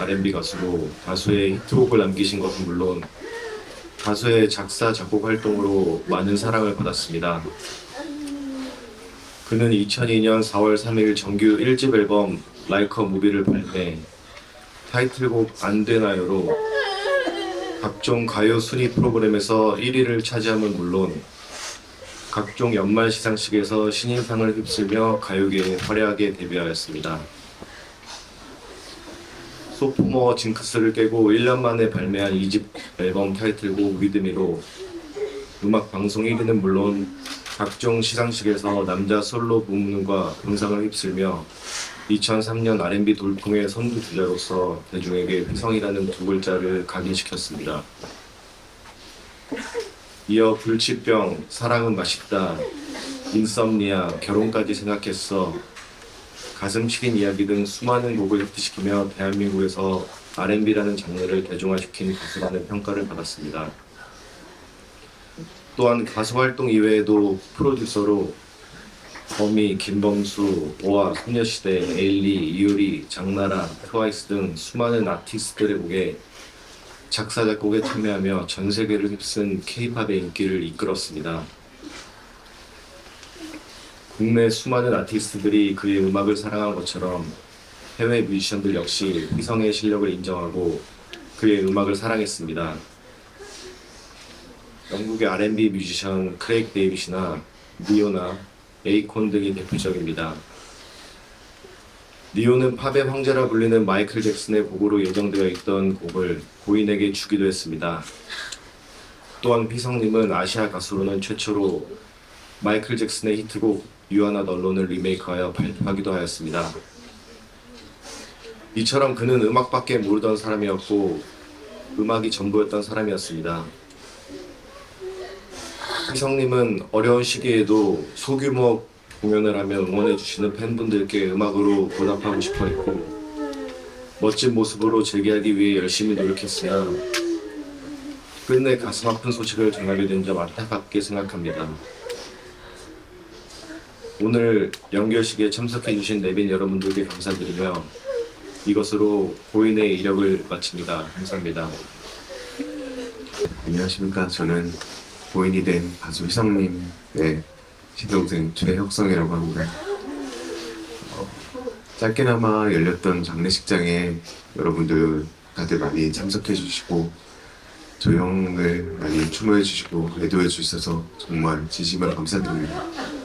R&B 가수로 가수의 히트곡을 남기신 것은 물론 가수의 작사 작곡 활동으로 많은 사랑을 받았습니다. 그는 2002년 4월 3일 정규 1집 앨범 라이커 무비를 발매 타이틀곡 안 되나요로 각종 가요 순위 프로그램에서 1위를 차지함은 물론 각종 연말 시상식에서 신인상을 휩쓸며 가요계에 화려하게 데뷔하였습니다. 소포머 징크스를 깨고 1년 만에 발매한 2집 앨범 타이틀곡 위드미로 음악 방송 1위는 물론 각종 시상식에서 남자 솔로 부문과 음상을 휩쓸며 2003년 R&B 돌풍의 선두 주자로서 대중에게 휘성이라는 두 글자를 각인시켰습니다. 이어 불치병, 사랑은 맛있다, 인썸니아, 결혼까지 생각했어, 가슴 시린 이야기 등 수많은 곡을 히트시키며 대한민국에서 R&B라는 장르를 대중화시킨 가수라는 평가를 받았습니다. 또한 가수 활동 이외에도 프로듀서로 거미, 김범수, 오아, 소녀시대, 에일리, 이효리, 장나라, 트와이스 등 수많은 아티스트들의 곡에 작사 작곡에 참여하며 전 세계를 휩쓴 K-팝의 인기를 이끌었습니다. 국내 수많은 아티스트들이 그의 음악을 사랑한 것처럼 해외 뮤지션들 역시 휘성의 실력을 인정하고 그의 음악을 사랑했습니다. 영국의 R&B 뮤지션 크레이크 데이빗이나 니오나 에이콘 등이 대표적입니다. 니오는 팝의 황제라 불리는 마이클 잭슨의 곡으로 예정되어 있던 곡을 고인에게 주기도 했습니다. 또한 휘성님은 아시아 가수로는 최초로 마이클 잭슨의 히트곡 유아나 널론을 리메이크하여 발표하기도 하였습니다. 이처럼 그는 음악밖에 모르던 사람이었고 음악이 전부였던 사람이었습니다. 휘성님은 어려운 시기에도 소규모 공연을 하며 응원해주시는 팬분들께 음악으로 보답하고 싶어 했고 멋진 모습으로 재기하기 위해 열심히 노력했으나 끝내 가슴 아픈 소식을 전하게 된 점 안타깝게 생각합니다. 오늘 연결식에 참석해주신 내빈 여러분들께 감사드리며 이것으로 고인의 이력을 마칩니다. 감사합니다. 안녕하십니까. 저는 고인이 된 가수 희성님의 시동생 최혁성이라고 합니다. 어, 짧게나마 열렸던 장례식장에 여러분들 다들 많이 참석해 주시고 저 형을 많이 추모해 주시고 애도해 주셔서 정말 진심으로 감사드립니다.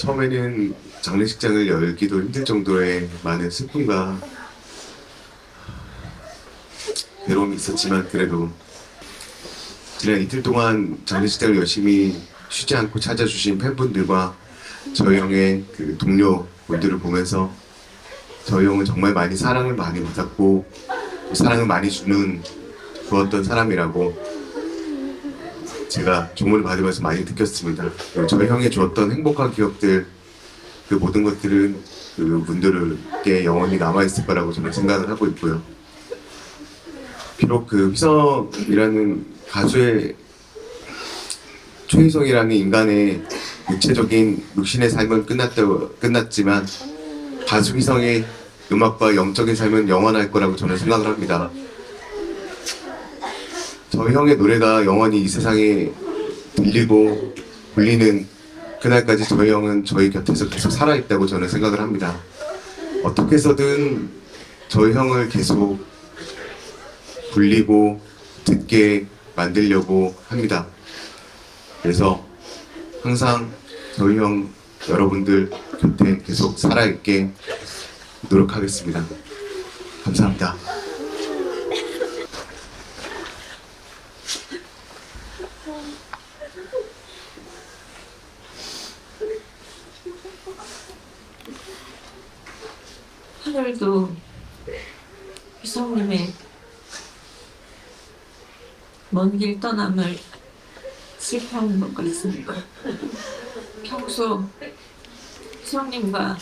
처음에는 장례식장을 열기도 힘들 정도의 많은 슬픔과 괴로움이 있었지만 그래도 지난 이틀 동안 장례식장을 열심히 쉬지 않고 찾아주신 팬분들과 저희 형의 그 동료분들을 보면서 저희 형은 정말 많이 사랑을 많이 받았고 사랑을 많이 주는 좋았던 사람이라고 제가 조문을 받으면서 많이 느꼈습니다. 그리고 저희 형이 주었던 행복한 기억들 그 모든 것들은 그 분들께 영원히 남아있을 거라고 저는 생각을 하고 있고요. 비록 그 휘성이라는 가수의 최희성이라는 인간의 육체적인 육신의 삶은 끝났다, 끝났지만 가수 휘성의 음악과 영적인 삶은 영원할 거라고 저는 생각을 합니다. 저희 형의 노래가 영원히 이 세상에 들리고 울리는 그날까지 저희 형은 저희 곁에서 계속 살아있다고 저는 생각을 합니다. 어떻게 해서든 저희 형을 계속 불리고 듣게 만들려고 합니다. 그래서 항상 저희 형 여러분들 곁에 계속 살아있게 노력하겠습니다. 감사합니다. 하늘도 희성님의 먼 길 떠남을 슬퍼하는 것 같습니다. 평소 희성님과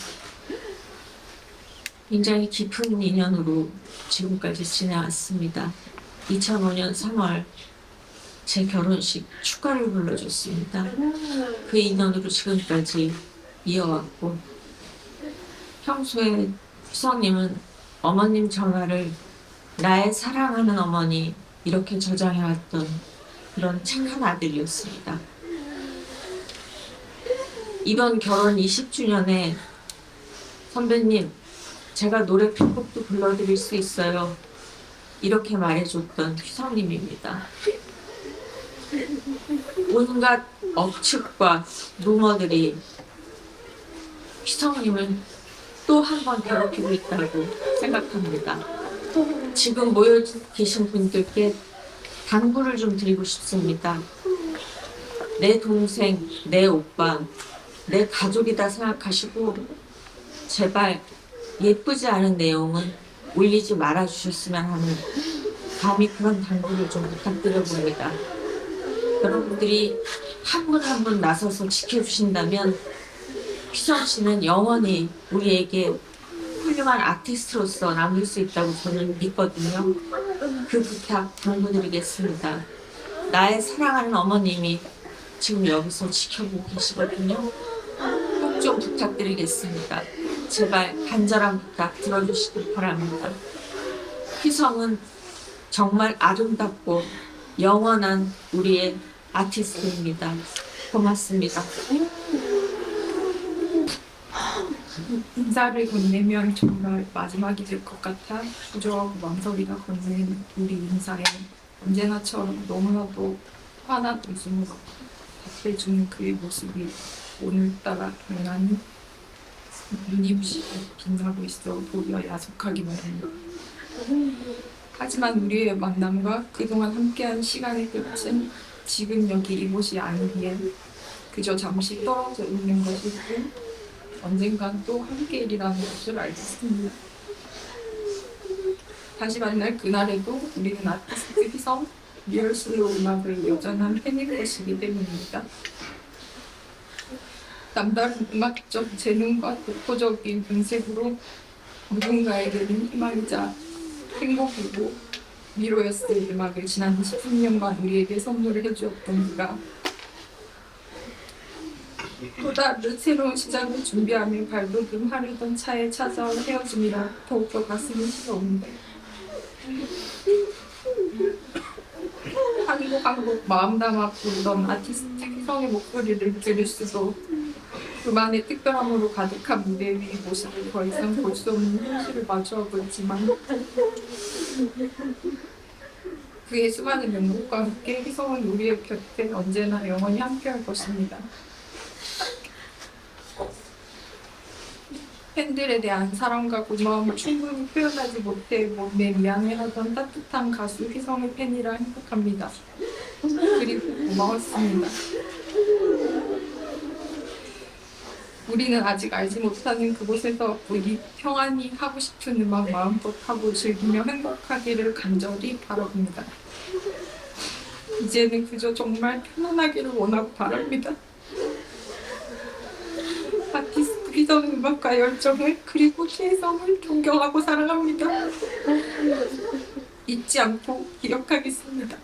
굉장히 깊은 인연으로 지금까지 지내왔습니다. 2005년 3월 제 결혼식 축가를 불러줬습니다. 그 인연으로 지금까지 이어왔고 평소에 휘성님은 어머님 전화를 나의 사랑하는 어머니 이렇게 저장해왔던 그런 착한 아들이었습니다. 이번 결혼 20주년에 선배님 제가 노래 편곡도 불러드릴 수 있어요. 이렇게 말해줬던 휘성님입니다. 온갖 억측과 루머들이 휘성님을 또 한 번 괴롭히고 있다고 생각합니다. 지금 모여 계신 분들께 당부를 좀 드리고 싶습니다. 내 동생, 내 오빠, 내 가족이다 생각하시고 제발 예쁘지 않은 내용은 올리지 말아 주셨으면 하는 감히 그런 당부를 좀 부탁드려 봅니다. 여러분들이 한 분 한 분 나서서 지켜주신다면 휘성 씨는 영원히 우리에게 훌륭한 아티스트로서 남을 수 있다고 저는 믿거든요. 그 부탁 당부드리겠습니다. 나의 사랑하는 어머님이 지금 여기서 지켜보고 계시거든요. 꼭 좀 부탁드리겠습니다. 제발 간절한 부탁 들어주시길 바랍니다. 휘성은 정말 아름답고 영원한 우리의 아티스트입니다. 고맙습니다. 인사를 건네면 정말 마지막이 될 것 같아 부조하고 망설이다 건넨 우리 인사에 언제나처럼 너무나도 환한 웃음으로 답해주는 그의 모습이 오늘따라 유난히 부시게 빛나고 있어 보기가 야속하기만 합니다. 하지만 우리의 만남과 그동안 함께한 시간의 끝은 지금 여기 이곳이 아니기에 그저 잠시 떨어져 있는 뿐 언젠간 또 함께이리라는 것을 알겠습니다. 다시 만날 그날에도 우리는 아티스트 휘성 리얼슬로 음악을 여전한 팬일 것이기 때문입니다. 남다른 음악적 재능과 독보적인 음색으로 누군가에게는 희망이자 행복이고 위로였을 음악을 지난 10년간 우리에게 선물을 해주었던 그가. 또 다른 새로운 시작을 준비하며 발돋움 하려던 차에 찾아온 헤어짐이라 더욱더 가슴이 시려운데. 한국 한국 마음 담아 부르던 아티스트 휘성의 목소리를 들을 수도 그만의 특별함으로 가득한 무대 위의 모습을 더 이상 볼 수 없는 현실을 마주하고 있지만 그의 수많은 명곡과 함께 휘성은 우리의 곁에 언제나 영원히 함께할 것입니다. 팬들에 대한 사랑과 고마움을 충분히 표현하지 못해 몸에 미안해하던 따뜻한 가수 휘성의 팬이라 행복합니다. 그리고 고마웠습니다. 우리는 아직 알지 못하는 그곳에서 우리 평안히 하고 싶은 음악 마음껏 하고 즐기며 행복하기를 간절히 바라봅니다. 이제는 그저 정말 편안하기를 원하고 바랍니다. 아티스트 휘성 음악과 열정을 그리고 최성을 존경하고 사랑합니다. 잊지 않고 기억하겠습니다.